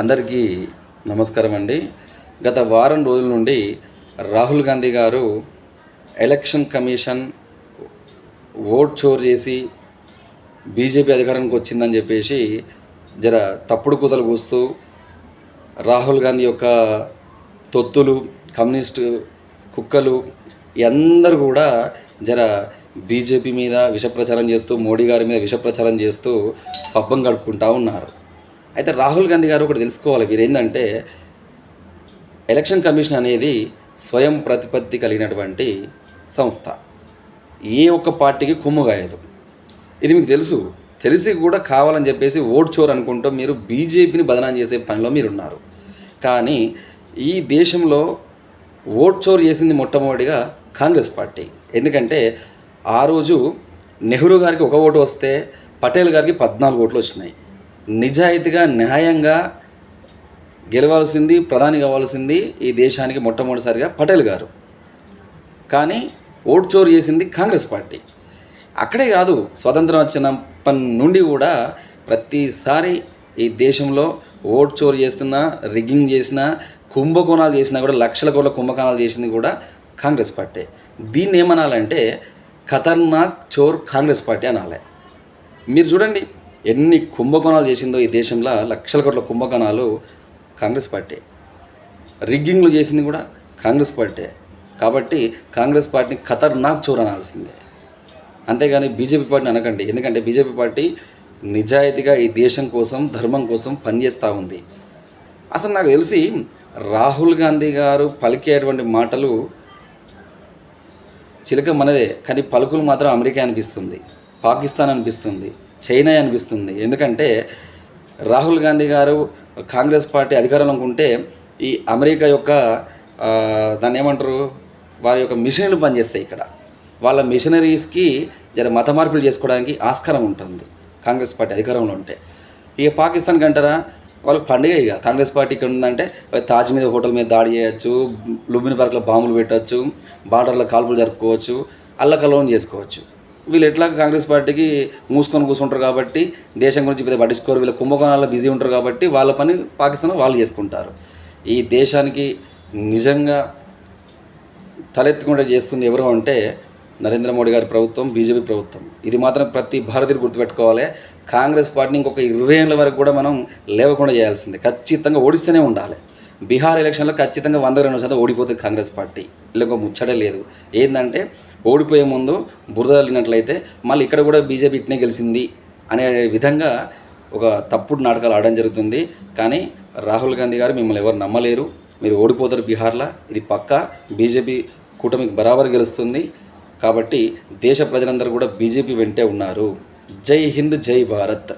అందరికీ నమస్కారం అండి. గత వారం రోజుల నుండి రాహుల్ గాంధీ గారు ఎలక్షన్ కమిషన్ ఓట్ చోర్ చేసి బీజేపీ అధికారానికి వచ్చిందని చెప్పేసి జర తప్పుడు కూతలు కూస్తూ రాహుల్ గాంధీ యొక్క తొత్తులు కమ్యూనిస్టు కుక్కలు అందరూ కూడా జర బీజేపీ మీద విషప్రచారం చేస్తూ మోడీ గారి మీద విషప్రచారం చేస్తూ పబ్బం గడుపుకుంటూ ఉన్నారు. అయితే రాహుల్ గాంధీ గారు ఒకటి తెలుసుకోవాలి వీరు ఏంటంటే ఎలక్షన్ కమిషన్ అనేది స్వయం ప్రతిపత్తి కలిగినటువంటి సంస్థ. ఏ ఒక్క పార్టీకి కుమ్ముగాయదు ఇది మీకు తెలుసు. తెలిసి కూడా కావాలని చెప్పేసి ఓట్ చోర్ అనుకుంటూ. మీరు బీజేపీని బదనాం చేసే పనిలో మీరు ఉన్నారు కానీ ఈ దేశంలో ఓట్ చోర్ చేసింది మొట్టమొదటిగా కాంగ్రెస్ పార్టీ. ఎందుకంటే ఆ రోజు నెహ్రూ గారికి ఒక ఓటు వస్తే పటేల్ గారికి పద్నాలుగు ఓట్లు వచ్చినాయి. నిజాయితీగా న్యాయంగా గెలవాల్సింది ప్రధాని కావాల్సింది ఈ దేశానికి మొట్టమొదటిసారిగా పటేల్ గారు. కానీ ఓటు చోరు చేసింది కాంగ్రెస్ పార్టీ. అక్కడే కాదు స్వతంత్రం వచ్చినప్పటి నుండి కూడా ప్రతిసారి ఈ దేశంలో ఓటు చోరు చేస్తున్నా రిగ్గింగ్ చేసినా కుంభకోణాలు చేసినా కూడా లక్షల కోట్ల కుంభకోణాలు చేసింది కూడా కాంగ్రెస్ పార్టీ. దీన్ని ఏమనాలంటే ఖతర్నాక్ చోర్ కాంగ్రెస్ పార్టీ అనాలి. మీరు చూడండి ఎన్ని కుంభకోణాలు చేసిందో ఈ దేశంలో లక్షల కోట్ల కుంభకోణాలు కాంగ్రెస్ పార్టీ. రిగ్గింగ్లు చేసింది కూడా కాంగ్రెస్ పార్టీ. కాబట్టి కాంగ్రెస్ పార్టీని ఖతర్నాక్ చోర్ అనాల్సిందే అంతేగాని బీజేపీ పార్టీని అనకండి. ఎందుకంటే బీజేపీ పార్టీ నిజాయితీగా ఈ దేశం కోసం ధర్మం కోసం పనిచేస్తూ ఉంది. అసలు నాకు తెలిసి రాహుల్ గాంధీ గారు పలికేటువంటి మాటలు చిలక మనదే కానీ పలుకులు మాత్రం అమెరికా అనిపిస్తుంది పాకిస్తాన్ అనిపిస్తుంది. చైనా అనిపిస్తుంది. ఎందుకంటే రాహుల్ గాంధీ గారు కాంగ్రెస్ పార్టీ అధికారంలోకి ఉంటే ఈ అమెరికా యొక్క దాన్ని ఏమంటారు వారి యొక్క మిషనరీలు పనిచేస్తాయి ఇక్కడ. వాళ్ళ మిషనరీస్కి జర మత మార్పులు చేసుకోవడానికి ఆస్కారం ఉంటుంది కాంగ్రెస్ పార్టీ అధికారంలో ఉంటే. ఇక పాకిస్తాన్కి అంటారా వాళ్ళు పండుగ ఇక. కాంగ్రెస్ పార్టీ ఇక్కడ ఉందంటే తాజ్ మీద హోటల్ మీద దాడి చేయొచ్చు లుంబిని పార్క్లో బాంబులు పెట్టవచ్చు బార్డర్లో కాల్పులు జరుపుకోవచ్చు అల్లకల్లోని చేసుకోవచ్చు. వీళ్ళు ఎట్లా కాంగ్రెస్ పార్టీకి మూసుకొని కూర్చుంటారు కాబట్టి దేశం గురించి పెద్ద పట్టించుకోరు వీళ్ళ కుంభకోణాల్లో బిజీ ఉంటారు కాబట్టి వాళ్ళ పని పాకిస్తాన్ వాళ్ళు చేసుకుంటారు. ఈ దేశానికి నిజంగా తలెత్తుకుండా చేస్తుంది ఎవరు అంటే నరేంద్ర మోడీ గారి ప్రభుత్వం బీజేపీ ప్రభుత్వం. ఇది మాత్రం ప్రతి భారతీయుడు గుర్తుపెట్టుకోవాలి. కాంగ్రెస్ పార్టీని ఇంకొక ఇరవై ఏళ్ళ వరకు కూడా మనం లేవకుండా చేయాల్సిందే. ఖచ్చితంగా ఓడిస్తూనే ఉండాలి. బీహార్ ఎలక్షన్లో ఖచ్చితంగా వంద రెండు శాతం ఓడిపోతుంది కాంగ్రెస్ పార్టీ. ఇలా ముచ్చట లేదు. ఏంటంటే ఓడిపోయే ముందు బురద తల్లినట్లయితే మళ్ళీ ఇక్కడ కూడా బీజేపీ ఇట్నే గెలిచింది అనే విధంగా ఒక తప్పుడు నాటకాలు ఆడడం జరుగుతుంది. కానీ రాహుల్ గాంధీ గారు మిమ్మల్ని ఎవరు నమ్మలేరు. మీరు ఓడిపోతారు బీహార్లో. ఇది పక్కా. బీజేపీ కూటమికి బరాబర్ గెలుస్తుంది. కాబట్టి దేశ ప్రజలందరూ కూడా బీజేపీ వెంటే ఉన్నారు. జై హింద్ జై భారత్.